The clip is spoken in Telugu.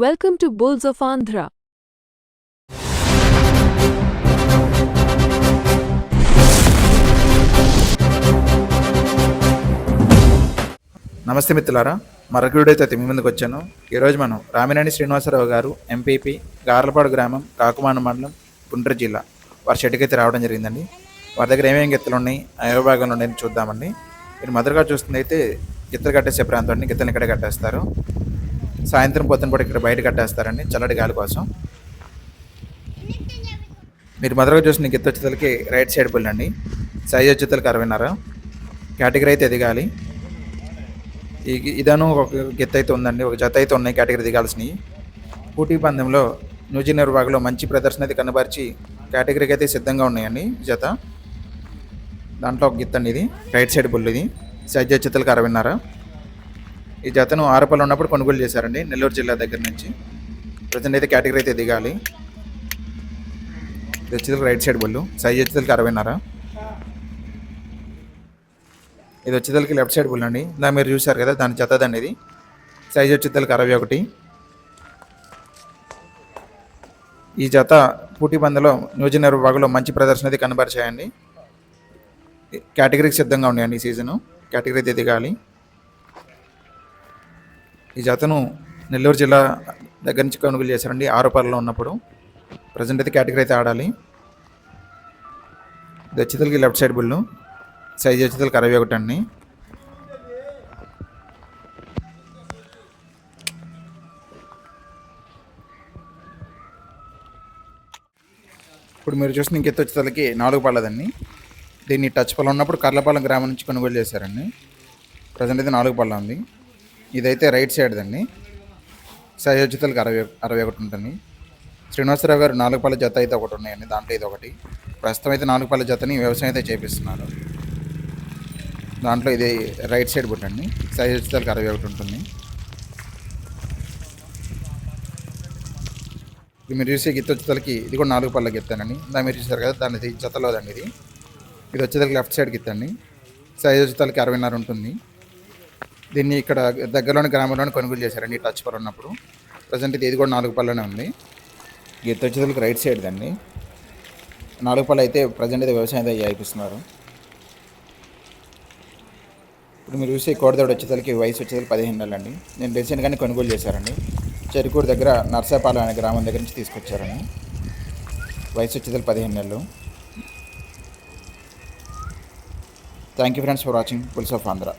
Welcome to bulls of Andhra నమస్తే మిత్రులారా మరొక వీడియోతో అయితే మీ ముందుకు వచ్చాను. ఈరోజు మనం రామినేని శ్రీనివాసరావు గారు ఎంపీపీ గార్లపాడు గ్రామం కాకుమాన మండలం గుంటూరు జిల్లా వారి షెడ్కి అయితే రావడం జరిగిందండి. వారి దగ్గర ఏమేమి గిత్తలు ఉన్నాయి ఏ భాగంలో ఉన్నాయని చూద్దామండి. మీరు మొదటగా చూస్తుంది అయితే గిత్తలు కట్టేసే ప్రాంతం అండి గిత్తలు ఇక్కడ కట్టేస్తారు. సాయంత్రం పొద్దున ఇక్కడ బయట కట్టేస్తారండి చల్లటి గాలి కోసం. మీరు మొదటగా చూసిన గిత్త వచ్చేతలకి రైట్ సైడ్ పుల్ సైజ్ వచ్చేతలకి అరవైన్నర. కేటగిరీ అయితే ఎదగాలి. ఈ ఇదను ఒక గిత్త అయితే ఉందండి. ఒక జత అయితే ఉన్నాయి కేటగిరీ దిగాల్సినవి పోటీ పందెంలో న్యూజినర్ విభాగంలో మంచి ప్రదర్శన అయితే కనబరిచి కేటగిరీకి అయితే సిద్ధంగా ఉన్నాయండి జత. దాంట్లో ఒక గిత్త అండి ఇది. రైట్ సైడ్ బుల్ ఇది. సైజ్ జతలకు అరవిన్నర. ఈ జతను ఆరుపల్లి ఉన్నప్పుడు కొనుగోలు చేశారండి నెల్లూరు జిల్లా దగ్గర నుంచి. ప్రజెంట్ అయితే కేటగిరీ అయితే దిగాలి. ఇది వచ్చేసరికి రైట్ సైడ్ బొల్లు. సైజ్ వచ్చేసరికి అరవైన్నర. ఇది వచ్చేసరికి లెఫ్ట్ సైడ్ బొల్లు అండి ఇందా మీరు చూశారు కదా దాని జతదండి ఇది సైజ్ వచ్చేసరికి అరవై ఒకటి. ఈ జత పూటీ పందెలో న్యూజినర్ విభాగంలో మంచి ప్రదర్శన అయితే కనబరిచాయండి. కేటగిరీకి సిద్ధంగా ఉన్నాయండి ఈ సీజను. కేటగిరీ అయితే దిగాలి. ఈ జతను నెల్లూరు జిల్లా దగ్గర నుంచి కొనుగోలు చేశారండి. ఆరోపరలో ఉన్నప్పుడు. ప్రజెంట్ అయితే కేటగిరీ అయితే ఆడాలి. ఇది లెఫ్ట్ సైడ్ బుల్లు సైజ్ వచ్చేసరికి అరవై ఒకటి అండి. ఇప్పుడు మీరు చూసిన ఇంకెత్త వచ్చేతలకి నాలుగు పళ్ళదండి దీన్ని టచ్ పళ్ళ ఉన్నప్పుడు కర్లపాలెం గ్రామం నుంచి కొనుగోలు చేశారండి. ప్రజెంట్ అయితే నాలుగు పళ్ళ ఉంది. ఇదైతే రైట్ సైడ్ అండి సైజ్ అరవై అరవై ఒకటి ఉంటుంది శ్రీనివాసరావు గారు నాలుగు పళ్ళ జత అయితే ఒకటి ఉన్నాయండి దాంట్లో ఇది ఒకటి. ప్రస్తుతం అయితే నాలుగు పళ్ళ జతని వ్యవసాయం అయితే చేపిస్తున్నారు. దాంట్లో ఇది రైట్ సైడ్ పుట్టండి సైజ్ అరవై ఒకటి ఉంటుంది. ఇది మీరు చూసే గిత్త వచ్చేతలకి ఇది కూడా నాలుగు పళ్ళకి ఎత్తానండి దాన్ని మీరు చూసారు కదా దాని జతలోదండి ఇది. ఇది వచ్చేతలకి లెఫ్ట్ సైడ్ గిత్తండి. సైజ్ వచ్చేతలకి అరవైన్నర ఉంటుంది. దీన్ని ఇక్కడ దగ్గరలోని గ్రామంలోనే కొనుగోలు చేశారండి టచ్ పర్ ఉన్నప్పుడు. ప్రజెంట్ ఇది ఇది కూడా నాలుగు పళ్ళనే ఉంది. గీత వచ్చేసరికి రైట్ సైడ్ అండి నాలుగు పళ్ళు అయితే ప్రజెంట్ అయితే వ్యవసాయం అయితే చేయిస్తున్నారు ఇప్పుడు మీరు చూసే కోడదోడు వచ్చేసరికి వయసు వచ్చేసరికి పదిహేను నెలలు అండి. నేను రీసెంట్గానే కొనుగోలు చేశారండి. చెరుకూరు దగ్గర నర్సాపాలెం అనే గ్రామం దగ్గర నుంచి తీసుకొచ్చారండి. వయసు వచ్చేసరికి పదిహేను నెలలు. Thank you friends for watching bulls of Andhra